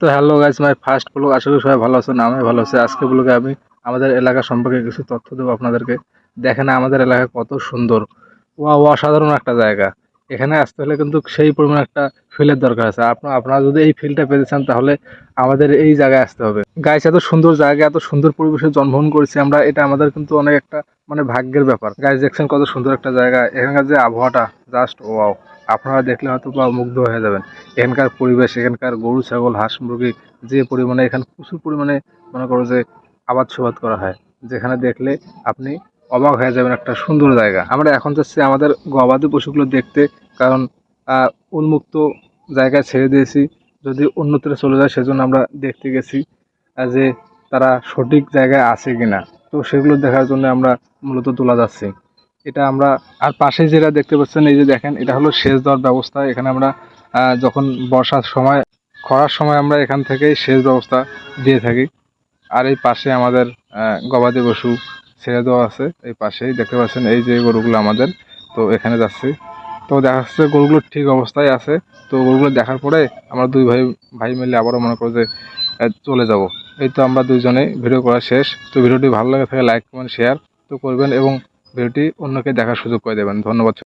তো hello guys my first blog আশা করি সবাই ভালো আছেন আমি ভালো আছি। আজকে ব্লগে আমি আমাদের এলাকা সম্পর্কে কিছু তথ্য দেবো আপনাদেরকে। দেখেন আমাদের এলাকা কত সুন্দর। ও অসাধারণ একটা জায়গা। এখানে আসতে হলে কিন্তু সেই পরিমাণ একটা ফিলের দরকার আছে। আপনার আপনারা যদি এই ফিলটা পেতে চান, তাহলে আমাদের এই জায়গায় আসতে হবে। গাইস এত সুন্দর জায়গা, এত সুন্দর পরিবেশে জন্মগ্রহণ করেছি আমরা, এটা আমাদের কিন্তু অনেক একটা মানে ভাগ্যের ব্যাপার। গাইস দেখছেন কত সুন্দর একটা জায়গা। এখানকার যে আবহাওয়াটা জাস্ট ওয়াও আপনারা দেখলে হয়তো বা মুগ্ধ হয়ে যাবেন। এখানকার পরিবেশ, এখানকার গরু, ছাগল, হাঁস, মুরগি, যে পরিমাণে এখানে প্রচুর পরিমাণে মনে করো যে আবাদ সুবাদ করা হয়। যেখানে দেখলে আপনি অবাক হয়ে যাবেন, একটা সুন্দর জায়গা। আমরা এখন যাচ্ছি আমাদের গবাদি পশুগুলো দেখতে, কারণ উন্মুক্ত জায়গায় ছেড়ে দিয়েছি। যদি অন্যত্র চলে যায়, সেজন্য আমরা দেখতে গেছি যে তারা সঠিক জায়গায় আছে কিনা। তো সেগুলো দেখার জন্য আমরা মূলত তোলা যাচ্ছি। এটা আমরা, আর পাশে যেটা দেখতে পাচ্ছেন, এই যে দেখেন, এটা হলো সেচ দেওয়ার ব্যবস্থা। এখানে আমরা যখন বর্ষার সময়, খরার সময় আমরা এখান থেকেই সেচ ব্যবস্থা দিয়ে থাকি। আর এই পাশে আমাদের গবাদি পশু ছেড়ে দেওয়া আছে এই পাশেই, দেখতে পাচ্ছেন? এই যে গরুগুলো আমাদের, তো এখানে যাচ্ছি। তো দেখা যাচ্ছে গরুগুলো ঠিক অবস্থায় আছে। তো গরুগুলো দেখার পরে আমরা দুই ভাই ভাই মিলে আবারও মনে করো যে চলে যাব। এই তো আমরা দুইজনে ভিডিও করা শেষ। তো ভিডিওটি ভালো লাগে থাকে, লাইক, কমেন্ট, শেয়ার তো করবেন এবং ভিডিওটি অন্যকে দেখার সুযোগ করে দেবেন। ধন্যবাদ।